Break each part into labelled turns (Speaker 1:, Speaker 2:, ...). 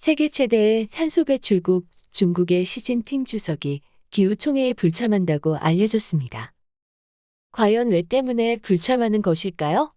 Speaker 1: 세계 최대의 탄소 배출국 중국의 시진핑 주석이 기후총회에 불참한다고 알려졌습니다. 과연 왜 때문에 불참하는 것일까요?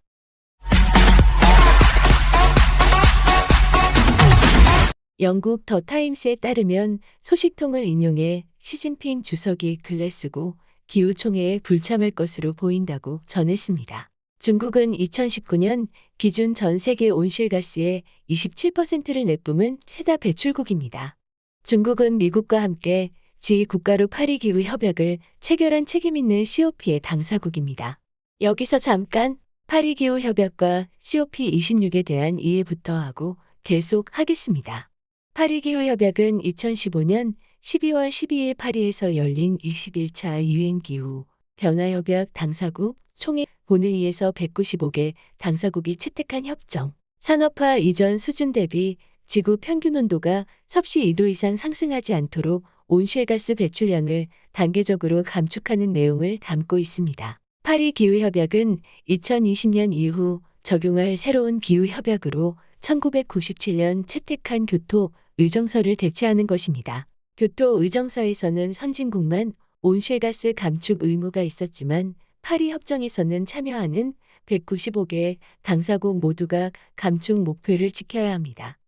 Speaker 1: 영국 더 타임스에 따르면 소식통을 인용해 시진핑 주석이 글을 쓰고 기후총회에 불참할 것으로 보인다고 전했습니다. 중국은 2019년 기준 전 세계 온실가스의 27%를 내뿜은 최다 배출국입니다. 중국은 미국과 함께 지9가로 파리 기후 협약을 체결한 책임 있는 COP의 당사국입니다. 여기서 잠깐 파리 기후 협약과 COP26에 대한 이해부터 하고 계속 하겠습니다. 파리 기후 협약은 2015년 12월 12일 파리에서 열린 21차 유엔 기후 변화협약 당사국 총회 본회의에서 195개 당사국이 채택한 협정. 산업화 이전 수준 대비 지구 평균 온도가 섭씨 2도 이상 상승하지 않도록 온실가스 배출량을 단계적으로 감축하는 내용을 담고 있습니다. 파리 기후협약은 2020년 이후 적용할 새로운 기후협약으로 1997년 채택한 교토 의정서를 대체하는 것입니다. 교토 의정서에서는 선진국만 온실가스 감축 의무가 있었지만 파리 협정에서는 참여하는 195개 당사국 모두가 감축 목표를 지켜야 합니다.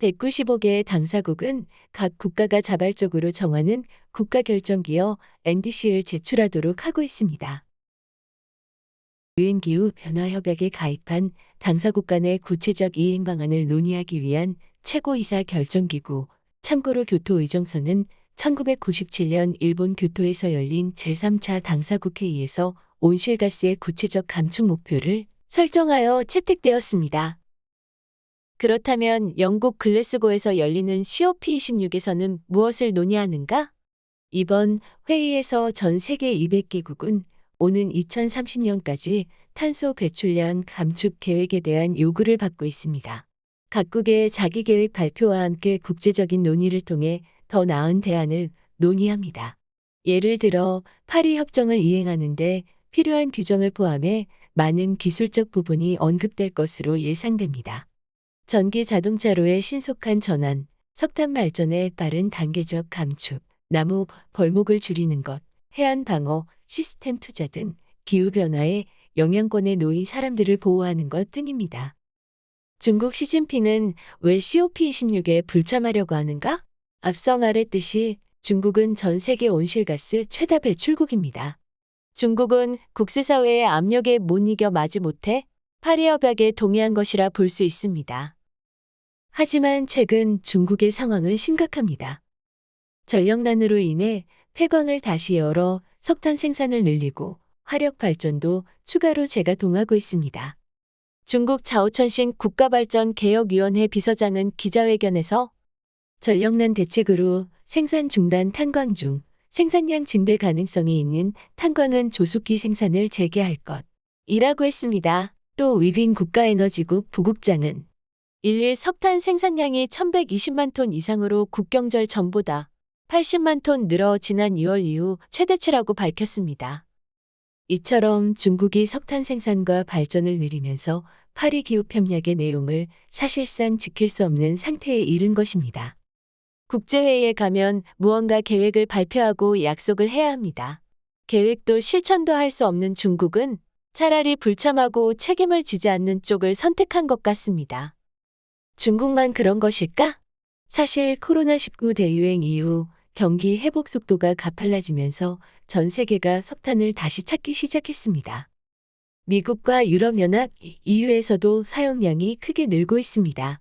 Speaker 1: 195개의 당사국은 각 국가가 자발적으로 정하는 국가결정기어 NDC를 제출하도록 하고 있습니다. 유엔기후 변화협약에 가입한 당사국 간의 구체적 이행 방안을 논의하기 위한 최고이사 결정기구, 참고로 교토의정서는 1997년 일본 교토에서 열린 제3차 당사국회의에서 온실가스의 구체적 감축 목표를 설정하여 채택되었습니다. 그렇다면 영국 글래스고에서 열리는 COP26에서는 무엇을 논의하는가? 이번 회의에서 전 세계 200개국은 오는 2030년까지 탄소 배출량 감축 계획에 대한 요구를 받고 있습니다. 각국의 자기 계획 발표와 함께 국제적인 논의를 통해 더 나은 대안을 논의합니다. 예를 들어 파리 협정을 이행하는데 필요한 규정을 포함해 많은 기술적 부분이 언급될 것으로 예상됩니다. 전기 자동차로의 신속한 전환, 석탄 발전의 빠른 단계적 감축, 나무 벌목을 줄이는 것, 해안 방어, 시스템 투자 등 기후변화에 영향권에 놓인 사람들을 보호하는 것 등입니다. 중국 시진핑은 왜 COP26에 불참하려고 하는가? 앞서 말했듯이 중국은 전 세계 온실가스 최다 배출국입니다. 중국은 국제사회의 압력에 못 이겨 마지 못해 파리협약에 동의한 것이라 볼 수 있습니다. 하지만 최근 중국의 상황은 심각합니다. 전력난으로 인해 폐광을 다시 열어 석탄 생산을 늘리고 화력 발전도 추가로 재가동하고 있습니다. 중국 자오천신 국가발전개혁위원회 비서장은 기자회견에서 전력난 대책으로 생산 중단 탄광 중 생산량 증대 가능성이 있는 탄광은 조속히 생산을 재개할 것. 이라고 했습니다. 또 위빈 국가에너지국 부국장은 일일 석탄 생산량이 1120만 톤 이상으로 국경절 전보다 80만 톤 늘어 지난 2월 이후 최대치라고 밝혔습니다. 이처럼 중국이 석탄 생산과 발전을 늘리면서 파리 기후 협약의 내용을 사실상 지킬 수 없는 상태에 이른 것입니다. 국제회의에 가면 무언가 계획을 발표하고 약속을 해야 합니다. 계획도 실천도 할 수 없는 중국은 차라리 불참하고 책임을 지지 않는 쪽을 선택한 것 같습니다. 중국만 그런 것일까? 사실 코로나19 대유행 이후 경기 회복 속도가 가팔라지면서 전 세계가 석탄을 다시 찾기 시작했습니다. 미국과 유럽연합 EU에서도 사용량이 크게 늘고 있습니다.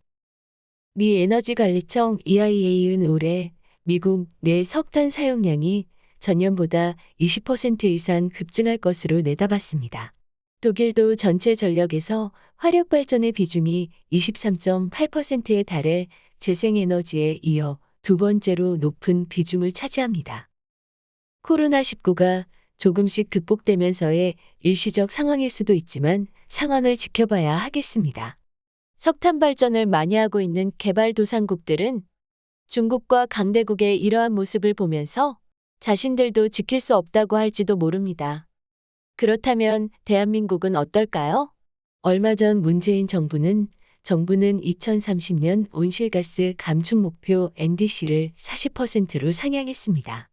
Speaker 1: 미 에너지관리청 EIA는 올해 미국 내 석탄 사용량이 전년보다 20% 이상 급증할 것으로 내다봤습니다. 독일도 전체 전력에서 화력 발전의 비중이 23.8%에 달해 재생에너지에 이어 두 번째로 높은 비중을 차지합니다. 코로나19가 조금씩 극복되면서의 일시적 상황일 수도 있지만 상황을 지켜봐야 하겠습니다. 석탄 발전을 많이 하고 있는 개발도상국들은 중국과 강대국의 이러한 모습을 보면서 자신들도 지킬 수 없다고 할지도 모릅니다. 그렇다면 대한민국은 어떨까요? 얼마 전 문재인 정부는 정부는 2030년 온실가스 감축 목표 NDC를 40%로 상향했습니다.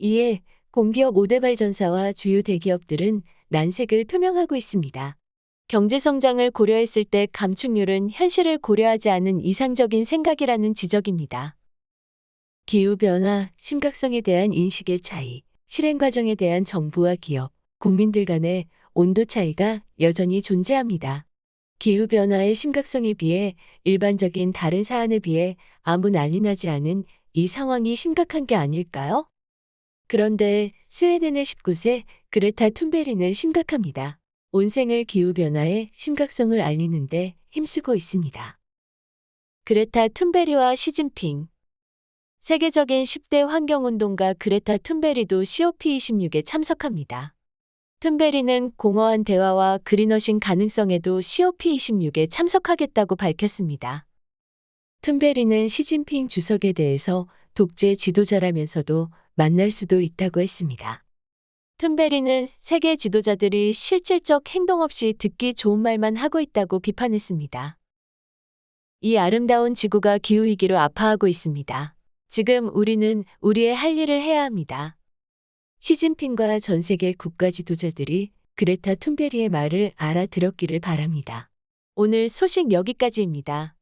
Speaker 1: 이에 공기업 5대 발전사와 주요 대기업들은 난색을 표명하고 있습니다. 경제 성장을 고려했을 때 감축률은 현실을 고려하지 않은 이상적인 생각이라는 지적입니다. 기후변화, 심각성에 대한 인식의 차이, 실행 과정에 대한 정부와 기업, 국민들 간의 온도 차이가 여전히 존재합니다. 기후변화의 심각성에 비해 일반적인 다른 사안에 비해 아무 난리 나지 않은 이 상황이 심각한 게 아닐까요? 그런데 스웨덴의 19세 그레타 툰베리는 심각합니다. 온 생을 기후변화의 심각성을 알리는데 힘쓰고 있습니다. 그레타 툰베리와 시진핑 세계적인 10대 환경운동가 그레타 툰베리도 COP26에 참석합니다. 툰베리는 공허한 대화와 그린워싱 가능성에도 COP26에 참석하겠다고 밝혔습니다. 툰베리는 시진핑 주석에 대해서 독재 지도자라면서도 만날 수도 있다고 했습니다. 툰베리는 세계 지도자들이 실질적 행동 없이 듣기 좋은 말만 하고 있다고 비판했습니다. 이 아름다운 지구가 기후위기로 아파하고 있습니다. 지금 우리는 우리의 할 일을 해야 합니다. 시진핑과 전 세계 국가 지도자들이 그레타 툰베리의 말을 알아들었기를 바랍니다. 오늘 소식 여기까지입니다.